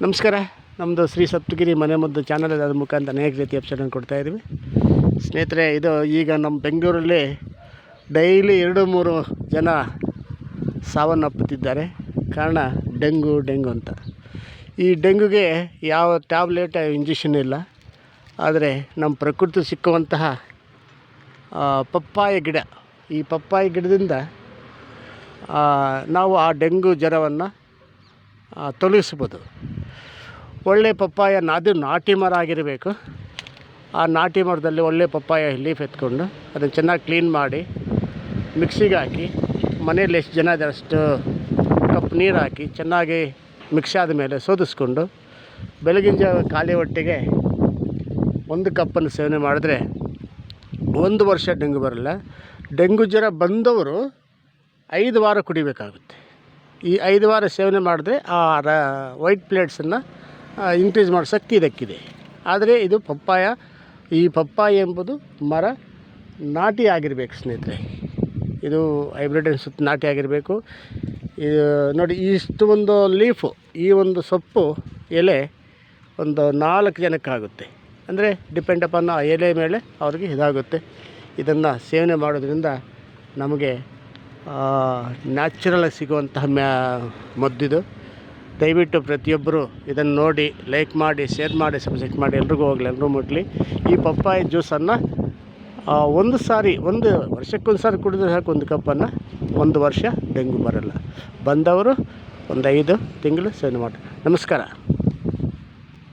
ನಮಸ್ಕಾರ. ನಮ್ಮದು ಶ್ರೀ ಸಪ್ತಗಿರಿ ಮನೆ ಮದ್ದು ಚಾನಲ್ ಅದ್ರ ಮುಖಾಂತರ ಅನೇಕ ರೀತಿ ಎಪ್ಸೋಡನ್ನು ಕೊಡ್ತಾ ಇದ್ದೀವಿ. ಸ್ನೇಹಿತರೆ, ಇದು ಈಗ ನಮ್ಮ ಬೆಂಗಳೂರಲ್ಲಿ ಡೈಲಿ ಎರಡು ಮೂರು ಜನ ಸಾವನ್ನಪ್ಪುತ್ತಿದ್ದಾರೆ. ಕಾರಣ ಡೆಂಗು ಡೆಂಗು ಅಂತ. ಈ ಡೆಂಗುಗೆ ಯಾವ ಟ್ಯಾಬ್ಲೆಟ್ ಇಂಜೆಕ್ಷನ್ ಇಲ್ಲ. ಆದರೆ ನಮ್ಮ ಪ್ರಕೃತಿ ಸಿಕ್ಕುವಂತಹ ಪಪ್ಪಾಯ ಗಿಡ. ಈ ಪಪ್ಪಾಯ ಗಿಡದಿಂದ ನಾವು ಆ ಡೆಂಗು ಜ್ವರವನ್ನು ತೊಲಗಿಸ್ಬೋದು. ಒಳ್ಳೆ ಪಪ್ಪಾಯ ನಾದಿ ನಾಟಿ ಮರ ಆಗಿರಬೇಕು. ಆ ನಾಟಿ ಮರದಲ್ಲಿ ಒಳ್ಳೆ ಪಪ್ಪಾಯ ಲೀಫ್ ಎತ್ಕೊಂಡು ಅದನ್ನು ಚೆನ್ನಾಗಿ ಕ್ಲೀನ್ ಮಾಡಿ ಮಿಕ್ಸಿಗೆ ಹಾಕಿ ಮನೆಯಲ್ಲಿ ಎಷ್ಟು ಜನ ಇದೆ ಅಷ್ಟು ಕಪ್ ನೀರು ಹಾಕಿ ಚೆನ್ನಾಗಿ ಮಿಕ್ಸ್ ಆದಮೇಲೆ ಸೋದಿಸ್ಕೊಂಡು, ಬೆಳಗಿನ ಜಾವ ಖಾಲಿ ಹೊಟ್ಟೆಗೆ ಒಂದು ಕಪ್ಪನ್ನು ಸೇವನೆ ಮಾಡಿದ್ರೆ ಒಂದು ವರ್ಷ ಡೆಂಗು ಬರಲ್ಲ. ಡೆಂಗು ಜ್ವರ ಬಂದವರು ಐದು ವಾರ ಕುಡಿಬೇಕಾಗುತ್ತೆ. ಈ ಐದು ವಾರ ಸೇವನೆ ಮಾಡಿದ್ರೆ ಆ ರ ವೈಟ್ ಪ್ಲೇಟ್ಸನ್ನು ಇನ್ಕ್ರೀಸ್ ಮಾಡೋ ಶಕ್ತಿ ಇದಕ್ಕಿದೆ. ಆದರೆ ಇದು ಪಪ್ಪಾಯ, ಈ ಪಪ್ಪಾಯ ಎಂಬುದು ಮರ ನಾಟಿ ಆಗಿರಬೇಕು ಸ್ನೇಹಿತರೆ. ಇದು ಹೈಬ್ರಿಡ್ ಸುತ್ತ ನಾಟಿ ಆಗಿರಬೇಕು. ಇದು ನೋಡಿ, ಇಷ್ಟು ಒಂದು ಲೀಫು ಈ ಒಂದು ಸೊಪ್ಪು ಎಲೆ ಒಂದು ನಾಲ್ಕು ಜನಕ್ಕಾಗುತ್ತೆ ಅಂದರೆ ಡಿಪೆಂಡ್ ಅಪಾನ್ ಆ ಎಲೆ ಮೇಲೆ ಅವ್ರಿಗೆ ಇದಾಗುತ್ತೆ. ಇದನ್ನು ಸೇವನೆ ಮಾಡೋದ್ರಿಂದ ನಮಗೆ ನ್ಯಾಚುರಲಾಗಿ ಸಿಗುವಂತಹ ಮ್ಯಾ, ಮದ್ದಿದು ದಯವಿಟ್ಟು ಪ್ರತಿಯೊಬ್ಬರು ಇದನ್ನು ನೋಡಿ ಲೈಕ್ ಮಾಡಿ ಶೇರ್ ಮಾಡಿ ಸಬ್ಸ್ಕ್ರೈಬ್ ಮಾಡಿ, ಎಲ್ರಿಗೂ ಹೋಗಲಿ ಎಲ್ಲರೂ ಮುಟ್ಲಿ. ಈ ಪಪ್ಪಾಯಿ ಜ್ಯೂಸನ್ನು ಒಂದು ಸಾರಿ, ಒಂದು ವರ್ಷಕ್ಕೊಂದು ಸಾರಿ ಕುಡಿದ್ರೆ ಸಾಕು, ಒಂದು ಕಪ್ಪನ್ನು ಒಂದು ವರ್ಷ ಡೆಂಗು ಬರಲ್ಲ. ಬಂದವರು ಒಂದು ಐದು ತಿಂಗಳು ಸೇವನೆ ಮಾಡಿ ನಮಸ್ಕಾರ.